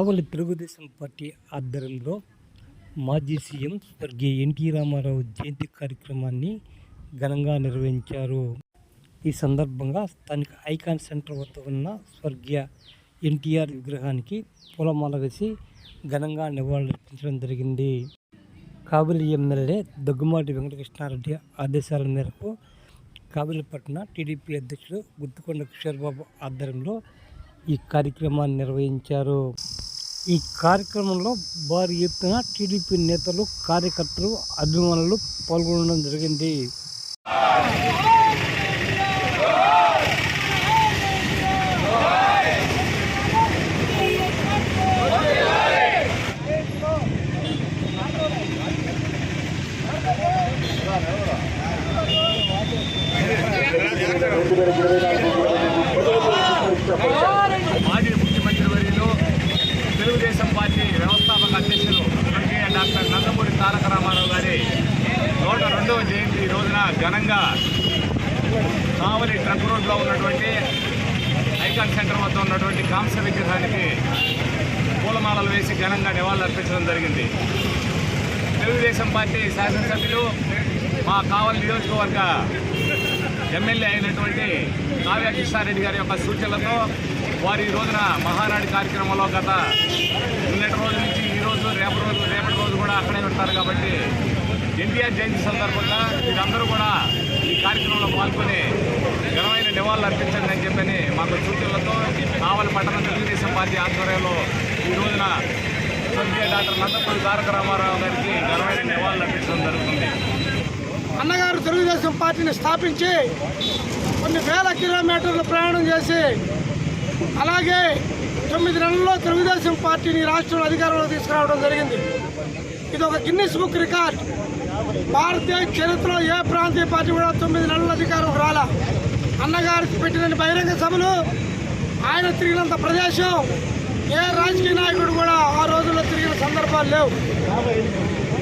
కావలి Telugu Desam party ఆధ్వర్యంలో మాజీ CM స్వర్గీయ ఎన్టీ రామారావు జయంతి కార్యక్రమాన్ని ఘనంగా నిర్వహించారు. ఈ సందర్భంగా స్థానిక ఐకాన్ సెంటర్ వద్ద ఉన్న స్వర్గీయ ఎన్టీఆర్ విగ్రహానికి పూలమాల వేసి ఘనంగా నివాళులర్పించడం జరిగింది. కావలి ఎమ్మెల్యే దగ్గుమాటి వెంకటకృష్ణారెడ్డి ఆదేశాల మేరకు కావలిపట్న టీడీపీ అధ్యక్షుడు గుత్తుకొండ కిషోర్బాబు ఆధ్వర్యంలో ఈ కార్యక్రమాన్ని నిర్వహించారు. ఈ కార్యక్రమంలో భారీ ఎత్తున టీడీపీ నేతలు కార్యకర్తలు అభిమానులు పాల్గొనడం జరిగింది మాజీ ముఖ్యమంత్రి వర్యులు తెలుగుదేశం పార్టీ వ్యవస్థాపక అధ్యక్షులు స్వర్గీయ డాక్టర్ నందమూరి తారక రామారావు గారి నూట రెండవ జయంతి ఈ రోజున ఘనంగా కావలి ట్రక్ రోడ్లో ఉన్నటువంటి ఐకాన్ సెంటర్ వద్ద ఉన్నటువంటి కాంస్య విగ్రహానికి పూలమాలలు వేసి ఘనంగా నివాళులర్పించడం జరిగింది. తెలుగుదేశం పార్టీ శాసనసభ్యులు మా కావలి నియోజకవర్గ ఎమ్మెల్యే అయినటువంటి కావ్య కృష్ణారెడ్డి గారి యొక్క సూచనలతో వారు ఈ రోజున మహానాడు కార్యక్రమంలో గత నిన్నటి రోజు నుంచి ఈ రోజు రేపటి రోజు రేపటి రోజు కూడా అక్కడే ఉంటారు కాబట్టి ఎన్టీఆర్ జయంతి సందర్భంగా మీరందరూ కూడా ఈ కార్యక్రమంలో పాల్గొని ఘనమైన నివాళులు అర్పించండి అని చెప్పని మాకు సూచనలతో కావలి పట్టణ తెలుగుదేశం పార్టీ ఆధ్వర్యంలో ఈ రోజున స్వర్గీయ డాక్టర్ నందపూరి తారక రామారావు గారికి ఘనమైన నివాళులు అర్పించడం జరుగుతుంది. అన్నగారు తెలుగుదేశం పార్టీని స్థాపించి కొన్ని వేల కిలోమీటర్లు ప్రయాణం చేసి అలాగే తొమ్మిది నెలల్లో తెలుగుదేశం పార్టీని రాష్ట్రంలో అధికారంలో తీసుకురావడం జరిగింది. ఇది ఒక గిన్నిస్ బుక్ రికార్డ్. భారతీయ చరిత్రలో ఏ ప్రాంతీయ పార్టీ కూడా తొమ్మిది నెలల అధికారం రాలా. అన్నగారికి పెట్టిన బహిరంగ సభలు ఆయన తిరిగినంత ప్రదేశం ఏ రాజకీయ నాయకుడు కూడా ఆ రోజుల్లో తిరిగిన సందర్భాలు లేవు.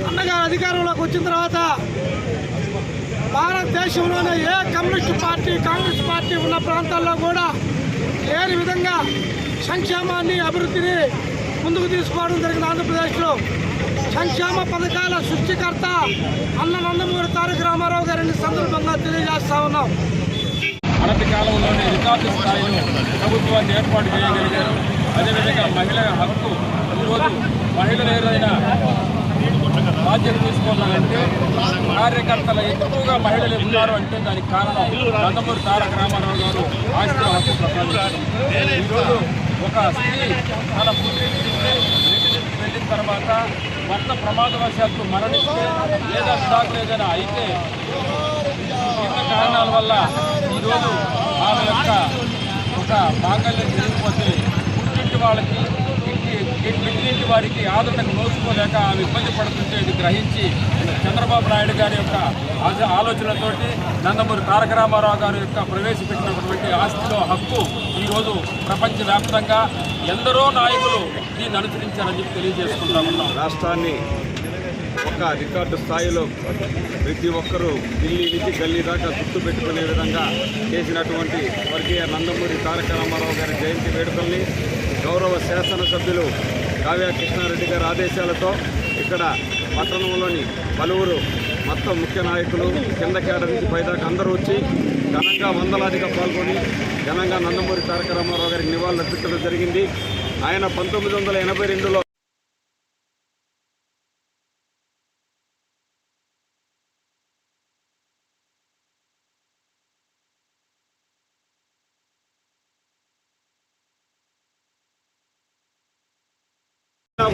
అన్నగారు అధికారంలోకి వచ్చిన తర్వాత భారతదేశంలోనే ఏ కమ్యూనిస్ట్ పార్టీ కాంగ్రెస్ పార్టీ ఉన్న ప్రాంతాల్లో కూడా లేని విధంగా సంక్షేమాన్ని అభివృద్ధిని ముందుకు తీసుకోవడం జరిగింది ఆంధ్రప్రదేశ్లో. సంక్షేమ పథకాల సృష్టికర్త అన్న నందమూరి తారక రామారావు గారిని సందర్భంగా తెలియజేస్తా ఉన్నాం. అనతి కాలంలోనే రికార్డు స్థాయిలో ప్రభుత్వాన్ని ఏర్పాటు చేయగలిగారు. అదేవిధంగా మహిళల హక్కు ఈరోజు మహిళలు ఏదైనా బాధ్యత తీసుకోవాలంటే కార్యకర్తలు ఎక్కువగా మహిళలు ఉన్నారు అంటే దానికి కారణం నందమూరి తారక రామారావు గారు ఆస్తి హక్కు ఈరోజు ఒక స్త్రీ తన పుట్టింటికి వెళ్ళిన తర్వాత భర్త ప్రమాదవశాత్తు మరణిస్తే లేదా విడాకులు ఏదైనా అయితే విభిన్న కారణాల వల్ల ఈరోజు ఆమె యొక్క ఒక మాంగళ్యం జరిగిపోతే పుట్టింటి వాళ్ళకి వారికి ఆదరణకు నోచుకోలేక ఆమె ఇబ్బంది పడుతుంటే ఇది గ్రహించి చంద్రబాబు నాయుడు గారి యొక్క ఆశ- ఆలోచనలతోటి నందమూరి తారక రామారావు గారి యొక్క ప్రవేశపెట్టినటువంటి ఆస్తిలో హక్కు ఈరోజు ప్రపంచవ్యాప్తంగా ఎందరో నాయకులు దీన్ని అనుసరించారని చెప్పి తెలియజేసుకుంటామన్నాం రాష్ట్రాన్ని ఒక రికార్డు స్థాయిలో ప్రతి ఒక్కరూ ఢిల్లీ నుంచి గల్లీ దాకా గుర్తు పెట్టుకునే విధంగా చేసినటువంటి వర్గీయ నందమూరి తారక రామారావు గారి జయంతి వేడుకల్ని గౌరవ శాసనసభ్యులు కావ్య కృష్ణారెడ్డి గారి ఆదేశాలతో ఇక్కడ పట్టణంలోని పలువురు మొత్తం ముఖ్య నాయకులు కింద కేడ నుంచి పైదాకా అందరూ వచ్చి ఘనంగా వందలాదిగా పాల్గొని ఘనంగా నందమూరి తారక రామారావు గారికి నివాళులు అర్పించడం జరిగింది. ఆయన పంతొమ్మిది వందల ఎనభై రెండులో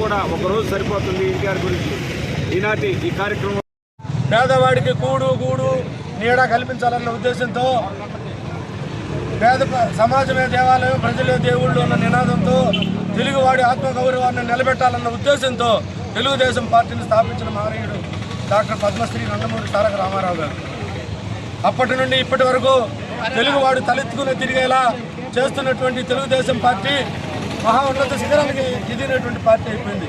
కూడా ఒకరోజు సరిపోతుంది ఎన్టీఆర్ గురించి. ఈనాటి ఈ కార్యక్రమం పేదవాడికి కూడు గూడు నీడ కల్పించాలన్న ఉద్దేశంతో పేద సమాజమే దేవాలయం ప్రజలే దేవుళ్ళు అన్న నినాదంతో తెలుగువాడి ఆత్మగౌరవాన్ని నిలబెట్టాలన్న ఉద్దేశంతో తెలుగుదేశం పార్టీని స్థాపించిన మహనీయుడు డాక్టర్ పద్మశ్రీ నందమూరి తారక రామారావు గారు. అప్పటి నుండి ఇప్పటి వరకు తెలుగువాడు తలెత్తుకుని తిరిగేలా చేస్తున్నటువంటి తెలుగుదేశం పార్టీ మహా ఉన్నత శిఖరానికి ఎదిగినటువంటి పార్టీ అయిపోయింది.